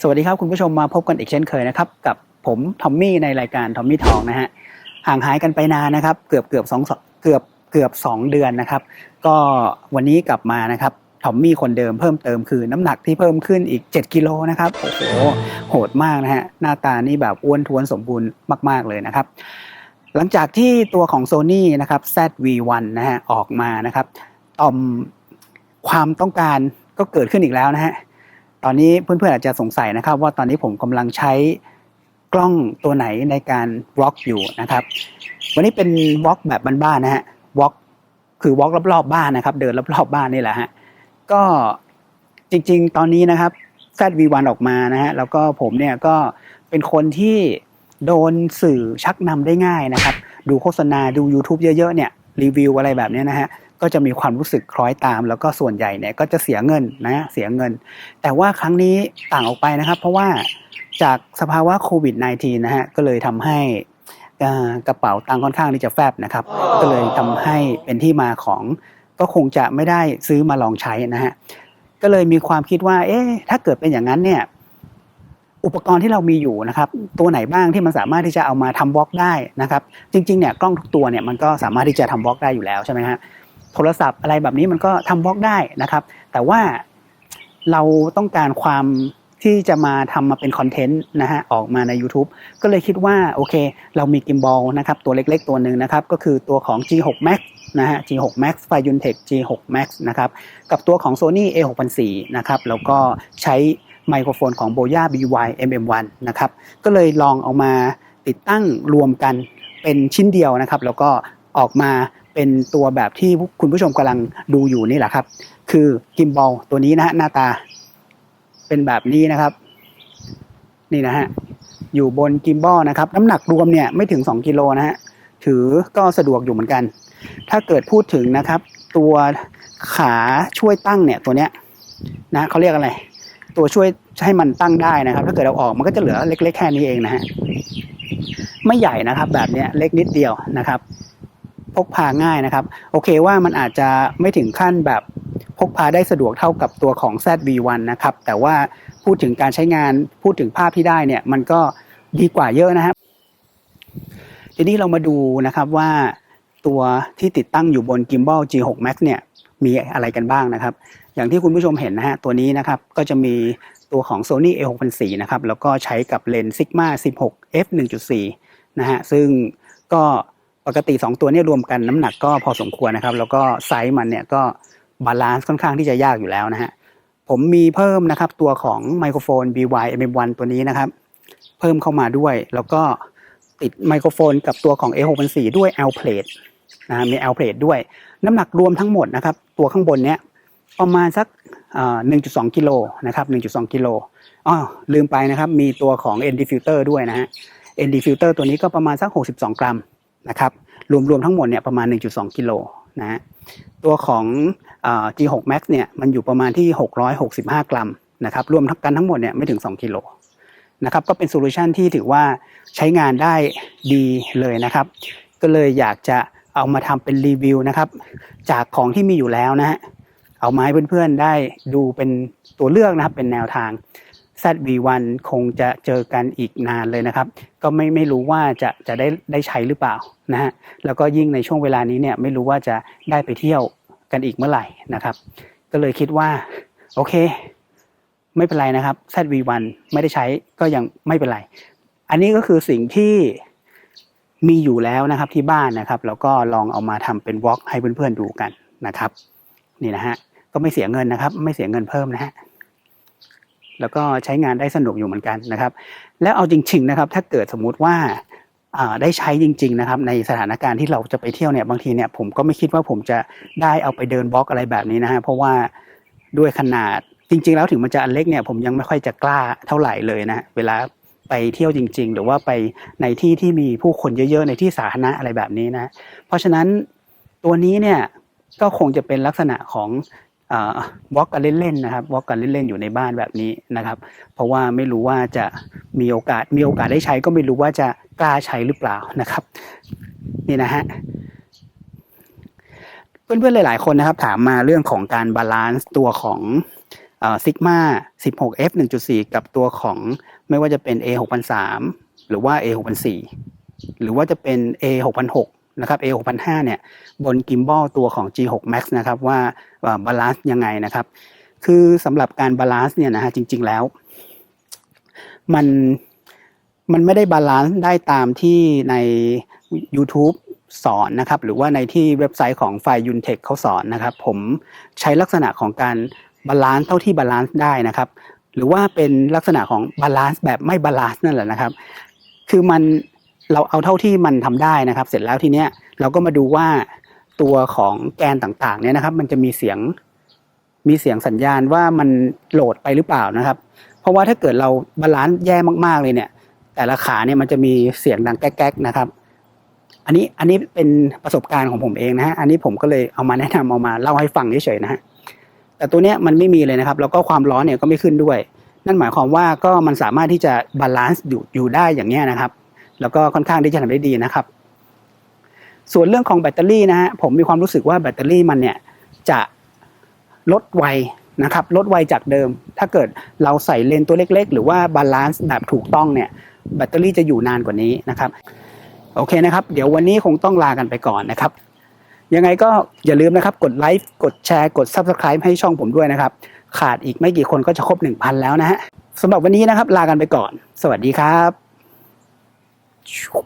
สวัสดีครับคุณผู้ชมมาพบกันอีกเช่นเคยนะครับกับผมทอมมี่ในรายการทอมมี่ทองนะฮะห่างหายกันไปนานนะครับเกือบเกือบสองเกือบเกือบสองเดือนนะครับ ก็วันนี้กลับมานะครับทอมมี่คนเดิมเพิ่มเติมคือน้ำหนักที่เพิ่มขึ้นอีก 7กิโลนะครับโอ้โหโหดมากนะฮะหน้าตานี่แบบอ้วนท้วนสมบูรณ์มาก ๆเลยนะครับ หลังจากที่ตัวของ Sony นะครับ ZV-1 นะฮะออกมานะครับต่อมความต้องการก็เกิดขึ้นอีกแล้วนะฮะ ตอนนี้เพื่อนๆอาจจะสงสัยนะครับ ว่าตอนนี้ผมกำลังใช้กล้องตัวไหนในการวอล์กอยู่นะครับ วันนี้เป็นวอล์กแบบบ้านๆนะฮะวอล์กคือวอล์กรอบๆบ้านนะครับ เดินรอบๆบ้านนี่แหละฮะก็จริงๆ ตอนนี้นะครับ ZV-1 ออกมานะฮะแล้วก็ผมเนี่ยก็เป็นคนที่โดนสื่อชักนำได้ง่ายนะครับ ดูโฆษณาดู YouTube เยอะๆเนี่ยรีวิวอะไรแบบนี้นะฮะ ก็จะมีความรู้สึกคล้อยตาม แล้วก็ส่วนใหญ่เนี่ยก็จะเสียเงินนะเสียเงิน แต่ว่าครั้งนี้ต่างออกไปนะครับ เพราะว่าจากสภาวะโควิด -19 นะฮะก็เลยทำให้กระเป๋าตังค์ค่อนข้างที่จะแฟบนะครับ ก็เลยทำให้เป็นที่มาของก็คงจะไม่ได้ซื้อมาลองใช้นะฮะก็เลยมีความคิดว่า เอ๊ะถ้าเกิดเป็นอย่างนั้นเนี่ยอุปกรณ์ที่เรามีอยู่นะครับ ตัวไหนบ้างที่มันสามารถที่จะเอามาทำบล็อกได้นะครับ จริงๆเนี่ยกล้องทุกตัวเนี่ยมันก็สามารถที่จะทำบล็อกได้อยู่แล้วใช่ไหมฮะ โทรศัพท์อะไรแบบนี้มันก็ทำบล็อกได้นะครับ แต่ว่าเราต้องการความที่จะมาทำมาเป็นคอนเทนต์นะฮะออกมาใน YouTube ก็เลยคิดว่าโอเค เรามีกิมบอลนะครับตัวเล็กๆตัวหนึ่งนะครับ ก็คือตัวของ G6 Max นะฮะ G6 Max f i u n t e c h G6 Max นะครับ กับตัวของ Sony A6004 นะครับ แล้วก็ใช้ไมโครโฟนของ Boya BY MM1 นะครับ ก็เลยลองเอามาติดตั้งรวมกันเป็นชิ้นเดียวนะครับ แล้วก็ออกมา เป็นตัวแบบที่คุณผู้ชมกำลังดูอยู่นี่แหละครับ คือกิมบอลตัวนี้นะฮะหน้าตาเป็นแบบนี้นะครับ นี่นะฮะอยู่บนกิมบอลนะครับ น้ำหนักรวมเนี่ยไม่ถึง 2 กิโลนะฮะถือก็สะดวกอยู่เหมือนกัน ถ้าเกิดพูดถึงนะครับ ตัวขาช่วยตั้งเนี่ยตัวเนี้ยนะเขาเรียกอะไร ตัวช่วยให้มันตั้งได้นะครับ ถ้าเกิดเราออกมันก็จะเหลือเล็ก ๆ แค่นี้เองนะฮะไม่ใหญ่นะครับ แบบเนี้ยเล็กนิดเดียวนะครับ พกพาง่ายนะครับ โอเคว่ามันอาจจะไม่ถึงขั้นแบบพกพาได้สะดวกเท่ากับตัวของ ZV-1 นะครับ แต่ว่าพูดถึงการใช้งานพูดถึงภาพที่ได้เนี่ยมันก็ดีกว่าเยอะนะครับทีนี้เรามาดูนะครับว่าตัวที่ติดตั้งอยู่บน Gimbal G6 Max เนี่ยมีอะไรกันบ้างนะครับ อย่างที่คุณผู้ชมเห็นนะฮะตัวนี้นะครับก็จะมีตัวของ Sony A6004 นะครับแล้วก็ใช้กับเลนส์ Sigma 16 f 1.4นะฮะซึ่งก็ ปกติ 2 ตัวเนี้รวมกันน้ำหนักก็พอสมควรนะครับ แล้วก็ไซส์มันเนี่ยก็บาลานซ์ค่อนข้างที่จะยากอยู่แล้วนะฮะผมมีเพิ่มนะครับตัวของไมโครโฟน BY MM1 ตัวนี้นะครับ เพิ่มเข้ามาด้วย แล้วก็ติดไมโครโฟนกับตัวของ A604 ด้วย L plate นะฮะมี L plate ด้วย น้ำหนักรวมทั้งหมดนะครับ ตัวข้างบนเนี้ยประมาณสักอ่า1.2กิโลนะครับ1.2กิโลอ๋อลืมไปนะครับ มีตัวของ ND filter ด้วยนะฮะ ND filter ตัวนี้ก็ประมาณสัก 62 กรัม นะครับรวมๆทั้งหมดเนี่ยประมาณ 1.2 กิโลนะฮะตัวของอ G6 Max เนี่ยมันอยู่ประมาณที่ 665 กรัมนะครับรวมทั้งกันทั้งหมดเนี่ยไม่ถึง 2 กิโลนะครับก็เป็นโซลูชันที่ถือว่าใช้งานได้ดีเลยนะครับ ก็เลยอยากจะเอามาทำเป็นรีวิวนะครับ จากของที่มีอยู่แล้วนะฮะเอามาให้เพื่อนๆได้ดูเป็นตัวเลือกนะครับเป็นแนวทาง ซ ZV1 คงจะเจอกันอีกนานเลยนะครับ ก็ไม่ไม่รู้ว่าจะจะได้ได้ใช้หรือเปล่านะฮะแล้วก็ยิ่งในช่วงเวลานี้เนี่ยไม่รู้ว่าจะได้ไปเที่ยวกันอีกเมื่อไหร่นะครับ ก็เลยคิดว่าโอเค ไม่เป็นไรนะครับ ZV1 ไม่ได้ใช้ก็ยังไม่เป็นไร อันนี้ก็คือสิ่งที่มีอยู่แล้วนะครับที่บ้านนะครับ แล้วก็ลองเอามาทำเป็นวอล์กให้เพื่อนๆดูกันนะครับ นี่นะฮะก็ไม่เสียเงินนะครับ ไม่เสียเงินเพิ่มนะฮะ แล้วก็ใช้งานได้สนุกอยู่เหมือนกันนะครับ แล้วเอาจริง ๆนะครับ ถ้าเกิดสมมุติว่าได้ใช้จริง ๆ นะครับ ในสถานการณ์ที่เราจะไปเที่ยวเนี่ยบางทีเนี่ยผมก็ไม่คิดว่าผมจะได้เอาไปเดินบล็อกอะไรแบบนี้นะฮะเพราะว่าด้วยขนาดจริง ๆ แล้วถึงมันจะอันเล็กเนี่ยผมยังไม่ค่อยจะกล้าเท่าไหร่เลยนะเวลาไปเที่ยวจริง ๆ หรือว่าไปในที่ที่มีผู้คนเยอะๆ ในที่สาธารณะอะไรแบบนี้นะ เพราะฉะนั้นตัวนี้เนี่ยก็คงจะเป็นลักษณะของ วอล์กกันเล่นๆนะครับวอล์กกันเล่นๆอยู่ในบ้านแบบนี้นะครับ เพราะว่าไม่รู้ว่าจะมีโอกาสมีโอกาสได้ใช้ก็ไม่รู้ว่าจะกล้าใช้หรือเปล่านะครับ นี่นะฮะเพื่อนๆหลายๆคนนะครับ ถามมาเรื่องของการบาลานซ์ตัวของซิกมา16 f 1.4 กับตัวของไม่ว่าจะเป็น a 6 0 0หรือว่า a 6 0 0หรือว่าจะเป็น a 6 0 0 นะครับ a 6 0 0เนี่ยบนกิมบอลตัวของ g6 max นะครับว่าบาลานซ์ยังไงนะครับ คือสำหรับการบาลานซ์เนี่ยนะฮะจริง ๆแล้ว มันมันไม่ได้บาลานซ์ได้ตามที่ใน YouTube สอนนะครับ หรือว่าในที่เว็บไซต์ของไฟยุนเทคเขาสอนนะครับ ผมใช้ลักษณะของการบาลานซ์เท่าที่บาลานซ์ได้นะครับ หรือว่าเป็นลักษณะของบาลานซ์แบบไม่บาลานซ์นั่นแหละนะครับ คือมัน เราเอาเท่าที่มันทำได้นะครับ เสร็จแล้วทีเนี้ยเราก็มาดูว่าตัวของแกนต่างๆ เนี่ยนะครับ มันจะมีเสียงมีเสียงสัญญาณว่ามันโหลดไปหรือเปล่านะครับ เพราะว่าถ้าเกิดเราบาลานซ์แย่มากๆเลยเนี่ย แต่ละขาเนี่ยมันจะมีเสียงดังแก๊กๆนะครับ อันนี้อันนี้เป็นประสบการณ์ของผมเองนะฮะอันนี้ผมก็เลยเอามาแนะนำเอามาเล่าให้ฟังเฉยๆนะฮะแต่ตัวเนี้ยมันไม่มีเลยนะครับ แล้วก็ความร้อนเนี่ยก็ไม่ขึ้นด้วย นั่นหมายความว่าก็มันสามารถที่จะบาลานซ์อยู่อยู่ได้อย่างเนี้ยนะครับ แล้วก็ค่อนข้างที่จะทำได้ดีนะครับ ส่วนเรื่องของแบตเตอรี่นะฮะผมมีความรู้สึกว่าแบตเตอรี่มันเนี่ยจะลดไวนะครับลดไวจากเดิม ถ้าเกิดเราใส่เลนส์ตัวเล็ก ๆ หรือว่าบาลานซ์แบบถูกต้องเนี่ยแบตเตอรี่จะอยู่นานกว่านี้นะครับ โอเคนะครับ เดี๋ยววันนี้คงต้องลากันไปก่อนนะครับ ยังไงก็อย่าลืมนะครับกดไลค์กดแชร์กด Subscribe ให้ช่องผมด้วยนะครับ ขาดอีกไม่กี่คนก็จะครบ 1,000 แล้วนะฮะสำหรับวันนี้นะครับลากันไปก่อน สวัสดีครับ Shoo.